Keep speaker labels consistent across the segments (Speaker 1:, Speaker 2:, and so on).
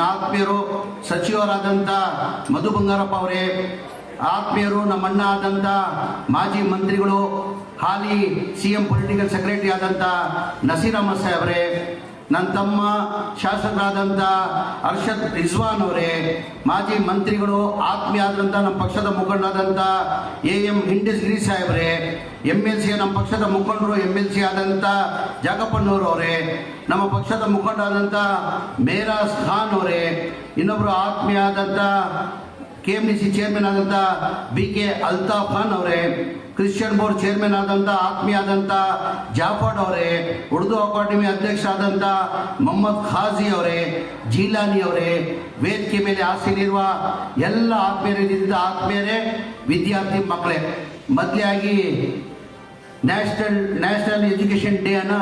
Speaker 1: ಆತ್ಮೀಯರು ಸಚಿವರಾದಂಥ ಮಧು ಬಂಗಾರಪ್ಪ ಅವರೇ, ಆತ್ಮೀಯರು ನಮ್ಮಣ್ಣ ಆದಂಥ ಮಾಜಿ ಮಂತ್ರಿಗಳು, ಹಾಲಿ ಸಿ ಎಂ ಪೊಲಿಟಿಕಲ್ ಸೆಕ್ರೆಟರಿ ಆದಂಥ ನಸೀರ್ ಸಾಹೇಬ್ರೆ ನನ್ನ ತಮ್ಮ ಶಾಸಕರಾದಂಥ ಅರ್ಷದ್ ರಿಜ್ವಾನ್ ಅವರೇ, ಮಾಜಿ ಮಂತ್ರಿಗಳು, ಆತ್ಮೀಯ ಆದಂಥ ನಮ್ಮ ಪಕ್ಷದ ಮುಖಂಡರಾದಂಥ ಎ ಎಂ ಹಿಂಡಿಸ್ ಗಿರಿ ಸಾಹೇಬ್ರೆ ಎಂ ಎಲ್ ಸಿ ನಮ್ಮ ಪಕ್ಷದ ಮುಖಂಡರು ಎಂ ಎಲ್ ಸಿ ಆದಂಥ ಜಾಗಪ್ಪನವರು ಅವರೇ, ನಮ್ಮ ಪಕ್ಷದ ಮುಖಂಡರಾದಂಥ ಮೇರಾಸ್ ಖಾನ್ ಅವರೇ ಇನ್ನೊಬ್ಬರು ಆತ್ಮೀಯ ಆದಂಥ K M D C chairman ಆದಂಥ ಬಿ ಕೆ ಅಲ್ತಾಫ್ ಖಾನ್ ಅವರೇ ಕ್ರಿಶ್ಚಿಯನ್ ಬೋರ್ಡ್ ಚೇರ್ಮನ್ ಆದಂಥ ಆತ್ಮೀಯ ಆದಂಥ ಜಾಫರ್ ಅವರೇ, ಉರ್ದು ಅಕಾಡೆಮಿ ಅಧ್ಯಕ್ಷ ಆದಂಥ ಮೊಹಮ್ಮದ್ ಖಾಜಿ ಅವರೇ, ಜೀಲಾನಿ ಅವರೇ, ವೇದಿಕೆ ಮೇಲೆ ಆಸೀನಿರುವ ಎಲ್ಲ ಆತ್ಮೀಯರಿದ್ದ ಆತ್ಮೀಯರೇ, ವಿದ್ಯಾರ್ಥಿ ಮಕ್ಕಳೇ ಮೊದಲಾಗಿ ನ್ಯಾಷನಲ್ ನ್ಯಾಷನಲ್ ಎಜುಕೇಷನ್ ಡೇ ಅನ್ನ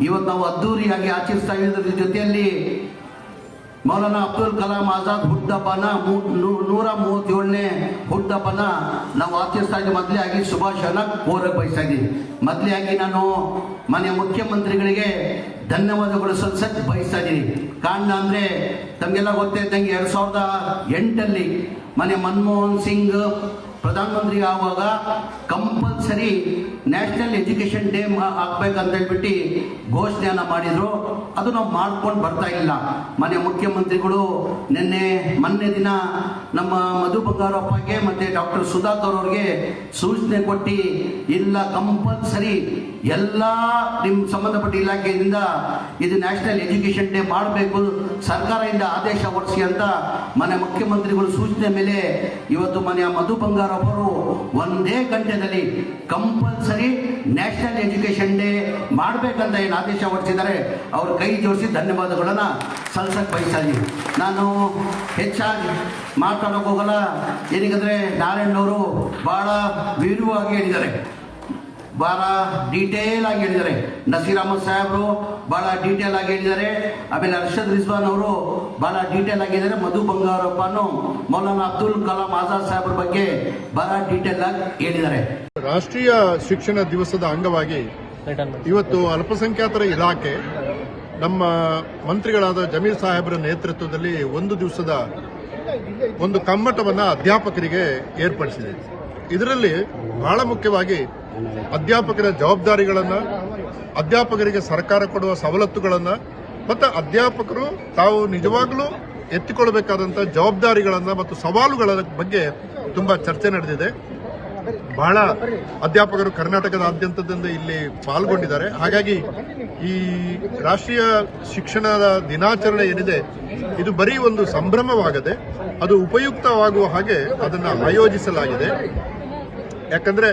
Speaker 1: ಇವತ್ತು ನಾವು ಅದ್ದೂರಿಯಾಗಿ ಆಚರಿಸ್ತಾ ಇರೋದ್ರ ಜೊತೆಯಲ್ಲಿ ಮೌಲಾನಾ ಅಬ್ದುಲ್ ಕಲಾಂ ಆಜಾದ್ ಹುಟ್ಟಬ್ಬನ ನೂರ ಮೂವತ್ತೇಳನೇ ಹುಟ್ಟಬ್ಬನ ನಾವು ಆಚರಿಸ್ತಾ ಮೊದಲೇ ಆಗಿ ಶುಭಾಶಯನ ಕೋರಕ್ಕೆ ಬಯಸ್ತಾ ಮೊದಲೇ ಆಗಿ ನಾನು ಮನೆ ಮುಖ್ಯಮಂತ್ರಿಗಳಿಗೆ ಧನ್ಯವಾದಗಳು ಸಲ್ಸಕ್ ಬಯಸ್ತಾ ಇದ್ದೀನಿ ಕಾರಣ ಅಂದರೆ ತಮಗೆಲ್ಲ ಗೊತ್ತೇ ಇದ್ದಂಗೆ ಎರಡು ಸಾವಿರದ ಎಂಟಲ್ಲಿ ಮನೆ ಮನಮೋಹನ್ ಸಿಂಗ್ ಪ್ರಧಾನಮಂತ್ರಿ ಆವಾಗ ಕಂಪಲ್ಸರಿ ನ್ಯಾಷನಲ್ ಎಜುಕೇಷನ್ ಡೇ ಆಗ್ಬೇಕಂತ ಹೇಳ್ಬಿಟ್ಟು ಘೋಷಣೆಯನ್ನ ಮಾಡಿದ್ರು. ಅದು ನಾವು ಮಾಡ್ಕೊಂಡು ಬರ್ತಾ ಇಲ್ಲ. ಮನೆ ಮುಖ್ಯಮಂತ್ರಿಗಳು, ನಿನ್ನೆ ಮೊನ್ನೆ ದಿನ ನಮ್ಮ ಮಧು ಬಂಗಾರಪ್ಪಗೆ ಮತ್ತೆ ಡಾಕ್ಟರ್ ಸುಧಾಕರ್ ಅವ್ರಿಗೆ ಸೂಚನೆ ಕೊಟ್ಟು, ಇಲ್ಲ ಕಂಪಲ್ಸರಿ ಎಲ್ಲ ನಿಮ್ಮ ಸಂಬಂಧಪಟ್ಟ ಇಲಾಖೆಯಿಂದ ಇದು ನ್ಯಾಷನಲ್ ಎಜುಕೇಷನ್ ಡೇ ಮಾಡಬೇಕು, ಸರ್ಕಾರದಿಂದ ಆದೇಶ ಹೊರಡಿಸಿ ಅಂತ ಮನೆ ಮುಖ್ಯಮಂತ್ರಿಗಳು ಸೂಚನೆ ಮೇಲೆ ಇವತ್ತು ಮನೆಯ ಮಧು ಬಂಗಾರಪ್ಪರು ಒಂದೇ ಗಂಟೆಯಲ್ಲಿ ಕಂಪಲ್ಸರಿ ನ್ಯಾಷನಲ್ ಎಜುಕೇಷನ್ ಡೇ ಮಾಡಬೇಕಂತ ಏನು ಆದೇಶ ಹೊರಡಿಸಿದ್ದಾರೆ ಅವ್ರ ಕೈ ಜೋಡಿಸಿ ಧನ್ಯವಾದಗಳನ್ನು ಸಲ್ಲಿಸಕ್ಕೆ ಬಯಸ್ತಾ ಇದ್ದೀನಿ ನಾನು ಹೆಚ್ಚಾಗಿ ಮಾತಾಡೋಕೆ ಹೋಗಲ್ಲ. ಏನಕ್ಕಂದ್ರೆ ನಾರಾಯಣವರು ಭಾಳ ವಿವರವಾಗಿ ಹೇಳಿದ್ದಾರೆ. ಭಾಳ ಡೀಟೇಲ್ ಆಗಿ ಹೇಳಿದ್ದಾರೆ. ನಸೀರ್ ಅಹಮದ್ ಸಾಹೇಬರು ಭಾಳ ಡೀಟೇಲ್ ಆಗಿ ಹೇಳಿದ್ದಾರೆ. ಆಮೇಲೆ ಅರ್ಷದ್ ರಿಸ್ವಾನ್ ಅವರು ಭಾಳ ಡೀಟೇಲ್ ಆಗಿ ಹೇಳಿದ್ದಾರೆ. ಮಧು ಬಂಗಾರಪ್ಪನು ಮೌಲಾನಾ ಅಬ್ದುಲ್ ಕಲಾಂ ಆಜಾದ್ ಸಾಹೇಬ್ರ ಬಗ್ಗೆ ಭಾಳ ಡೀಟೇಲ್ ಆಗಿ ಹೇಳಿದ್ದಾರೆ.
Speaker 2: ರಾಷ್ಟ್ರೀಯ ಶಿಕ್ಷಣ ದಿವಸದ ಅಂಗವಾಗಿ ಇವತ್ತು ಅಲ್ಪಸಂಖ್ಯಾತರ ಇಲಾಖೆ ನಮ್ಮ ಮಂತ್ರಿಗಳಾದ ಜಮೀರ್ ಸಾಹೇಬರ ನೇತೃತ್ವದಲ್ಲಿ ಒಂದು ದಿವಸದ ಒಂದು ಕಮ್ಮಟವನ್ನು ಅಧ್ಯಾಪಕರಿಗೆ ಏರ್ಪಡಿಸಿದೆ. ಇದರಲ್ಲಿ ಬಹಳ ಮುಖ್ಯವಾಗಿ ಅಧ್ಯಾಪಕರ ಜವಾಬ್ದಾರಿಗಳನ್ನು, ಅಧ್ಯಾಪಕರಿಗೆ ಸರ್ಕಾರ ಕೊಡುವ ಸವಲತ್ತುಗಳನ್ನು, ಮತ್ತು ಅಧ್ಯಾಪಕರು ತಾವು ನಿಜವಾಗಲೂ ಎತ್ತಿಕೊಳ್ಳಬೇಕಾದಂಥ ಜವಾಬ್ದಾರಿಗಳನ್ನು ಮತ್ತು ಸವಾಲುಗಳ ಬಗ್ಗೆ ತುಂಬ ಚರ್ಚೆ ನಡೆದಿದೆ. ಬಹಳ ಅಧ್ಯಾಪಕರು ಕರ್ನಾಟಕದಾದ್ಯಂತದಿಂದ ಇಲ್ಲಿ ಪಾಲ್ಗೊಂಡಿದ್ದಾರೆ. ಹಾಗಾಗಿ ಈ ರಾಷ್ಟ್ರೀಯ ಶಿಕ್ಷಣದ ದಿನಾಚರಣೆ ಏನಿದೆ, ಇದು ಬರೀ ಒಂದು ಸಂಭ್ರಮವಾಗದೆ, ಅದು ಉಪಯುಕ್ತವಾಗುವ ಹಾಗೆ ಅದನ್ನು ಆಯೋಜಿಸಲಾಗಿದೆ. ಯಾಕಂದ್ರೆ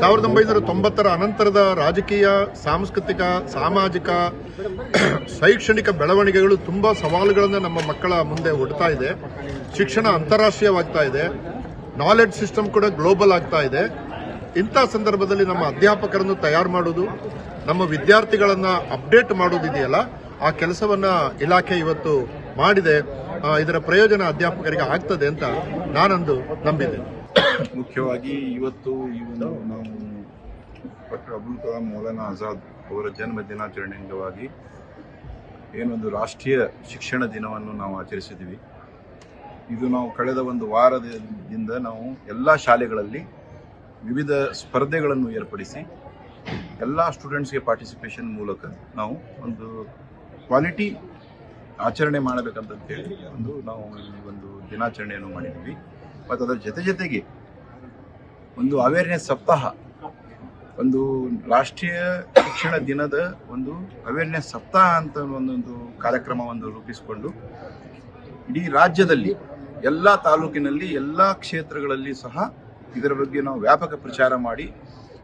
Speaker 2: ಸಾವಿರದ ಒಂಬೈನೂರ ತೊಂಬತ್ತರ ಅನಂತರದ ರಾಜಕೀಯ, ಸಾಂಸ್ಕೃತಿಕ, ಸಾಮಾಜಿಕ, ಶೈಕ್ಷಣಿಕ ಬೆಳವಣಿಗೆಗಳು ತುಂಬಾ ಸವಾಲುಗಳನ್ನು ನಮ್ಮ ಮಕ್ಕಳ ಮುಂದೆ ಒಡ್ತಾ ಇದೆ. ಶಿಕ್ಷಣ ಅಂತಾರಾಷ್ಟ್ರೀಯವಾಗ್ತಾ ಇದೆ. ನಾಲೆಡ್ಜ್ ಸಿಸ್ಟಮ್ ಕೂಡ ಗ್ಲೋಬಲ್ ಆಗ್ತಾ ಇದೆ. ಇಂಥ ಸಂದರ್ಭದಲ್ಲಿ ನಮ್ಮ ಅಧ್ಯಾಪಕರನ್ನು ತಯಾರು ಮಾಡುವುದು, ನಮ್ಮ ವಿದ್ಯಾರ್ಥಿಗಳನ್ನು ಅಪ್ಡೇಟ್ ಮಾಡೋದಿದೆಯಲ್ಲ ಆ ಕೆಲಸವನ್ನು ಇಲಾಖೆ ಇವತ್ತು ಮಾಡಿದೆ. ಇದರ ಪ್ರಯೋಜನ ಅಧ್ಯಾಪಕರಿಗೆ ಆಗ್ತದೆ ಅಂತ ನಾನಂದು ನಂಬಿದ್ದೇನೆ
Speaker 3: ಮುಖ್ಯವಾಗಿ ಇವತ್ತು ಈ ಒಂದು ನಾವು ಡಾಕ್ಟರ್ ಅಬ್ದುಲ್ ಕಲಾಂ ಮೌಲಾನಾ ಆಜಾದ್ ಅವರ ಜನ್ಮ ದಿನಾಚರಣೆ ಅಂಗವಾಗಿ ಏನೊಂದು ರಾಷ್ಟ್ರೀಯ ಶಿಕ್ಷಣ ದಿನವನ್ನು ನಾವು ಆಚರಿಸಿದ್ವಿ ಇದು ನಾವು ಕಳೆದ ಒಂದು ವಾರದಿಂದ ನಾವು ಎಲ್ಲ ಶಾಲೆಗಳಲ್ಲಿ ವಿವಿಧ ಸ್ಪರ್ಧೆಗಳನ್ನು ಏರ್ಪಡಿಸಿ ಎಲ್ಲ ಸ್ಟೂಡೆಂಟ್ಸ್ಗೆ ಪಾರ್ಟಿಸಿಪೇಷನ್ ಮೂಲಕ ನಾವು ಒಂದು ಕ್ವಾಲಿಟಿ ಆಚರಣೆ ಮಾಡಬೇಕಂತ ಹೇಳಿ ಒಂದು ನಾವು ಈ ಒಂದು ದಿನಾಚರಣೆಯನ್ನು ಮಾಡಿದ್ವಿ. ಮತ್ತು ಅದರ ಜೊತೆ ಜೊತೆಗೆ ಒಂದು ಅವೇರ್ನೆಸ್ ಸಪ್ತಾಹ, ಒಂದು ರಾಷ್ಟ್ರೀಯ ಶಿಕ್ಷಣ ದಿನದ ಒಂದು ಅವೇರ್ನೆಸ್ ಸಪ್ತಾಹ ಅಂತ ಒಂದೊಂದು ಕಾರ್ಯಕ್ರಮವನ್ನು ರೂಪಿಸಿಕೊಂಡು ಇಡೀ ರಾಜ್ಯದಲ್ಲಿ ಎಲ್ಲ ತಾಲೂಕಿನಲ್ಲಿ ಎಲ್ಲ ಕ್ಷೇತ್ರಗಳಲ್ಲಿ ಸಹ ಇದರ ಬಗ್ಗೆ ನಾವು ವ್ಯಾಪಕ ಪ್ರಚಾರ ಮಾಡಿ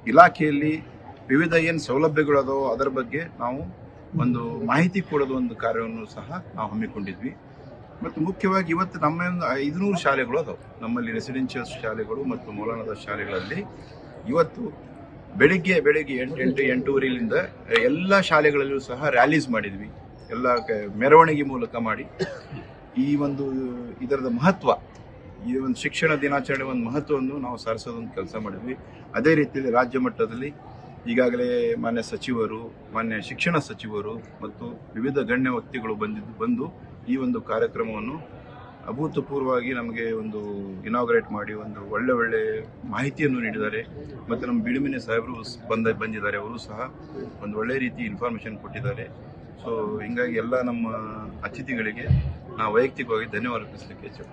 Speaker 3: ಇಲಾಖೆಯಲ್ಲಿ ವಿವಿಧ ಏನು ಸೌಲಭ್ಯಗಳದೋ ಅದರ ಬಗ್ಗೆ ನಾವು ಒಂದು ಮಾಹಿತಿ ಕೊಡೋದು ಒಂದು ಕಾರ್ಯವನ್ನು ಸಹ ನಾವು ಹಮ್ಮಿಕೊಂಡಿದ್ವಿ. ಮತ್ತು ಮುಖ್ಯವಾಗಿ ಇವತ್ತು ನಮ್ಮ ಐದುನೂರು ಶಾಲೆಗಳು ಅದಾವೆ. ನಮ್ಮಲ್ಲಿ ರೆಸಿಡೆನ್ಷಿಯಲ್ ಶಾಲೆಗಳು ಮತ್ತು ಮೌಲಾನದ ಶಾಲೆಗಳಲ್ಲಿ ಇವತ್ತು ಬೆಳಿಗ್ಗೆ ಬೆಳಿಗ್ಗೆ ಎಂಟು ಎಂಟು, ಎಂಟೂವರೆಯಿಂದ ಎಲ್ಲ ಶಾಲೆಗಳಲ್ಲೂ ಸಹ ರ್ಯಾಲೀಸ್ ಮಾಡಿದ್ವಿ. ಎಲ್ಲ ಮೆರವಣಿಗೆ ಮೂಲಕ ಮಾಡಿ. ಈ ಒಂದು ಇದರದ ಮಹತ್ವ, ಈ ಒಂದು ಶಿಕ್ಷಣ ದಿನಾಚರಣೆ ಒಂದು ಮಹತ್ವವನ್ನು ನಾವು ಸಾರಿಸೋದೊಂದು ಕೆಲಸ ಮಾಡಿದ್ವಿ. ಅದೇ ರೀತಿಯಲ್ಲಿ ರಾಜ್ಯ ಮಟ್ಟದಲ್ಲಿ ಈಗಾಗಲೇ ಮಾನ್ಯ ಸಚಿವರು, ಮಾನ್ಯ ಶಿಕ್ಷಣ ಸಚಿವರು ಮತ್ತು ವಿವಿಧ ಗಣ್ಯ ವ್ಯಕ್ತಿಗಳು ಬಂದಿದ್ದು, ಬಂದು ಈ ಒಂದು ಕಾರ್ಯಕ್ರಮವನ್ನು ಅಭೂತಪೂರ್ವವಾಗಿ ನಮಗೆ ಒಂದು ಇನಾಗ್ರೇಟ್ ಮಾಡಿ ಒಂದು ಒಳ್ಳೆ ಒಳ್ಳೆ ಮಾಹಿತಿಯನ್ನು ನೀಡಿದ್ದಾರೆ. ಮತ್ತು ನಮ್ಮ ಬಿಡುಮಿನ ಸಾಹೇಬರು ಬಂದ, ಬಂದಿದ್ದಾರೆ. ಅವರು ಸಹ ಒಂದು ಒಳ್ಳೆ ರೀತಿ ಇನ್ಫಾರ್ಮೇಷನ್ ಕೊಟ್ಟಿದ್ದಾರೆ. ಸೊ ಹಿಂಗಾಗಿ ಎಲ್ಲ ನಮ್ಮ ಅತಿಥಿಗಳಿಗೆ ನಾವು ವೈಯಕ್ತಿಕವಾಗಿ ಧನ್ಯವಾದ ಅರ್ಪಿಸಲಿಕ್ಕೆ ಇಚ್ಛೆ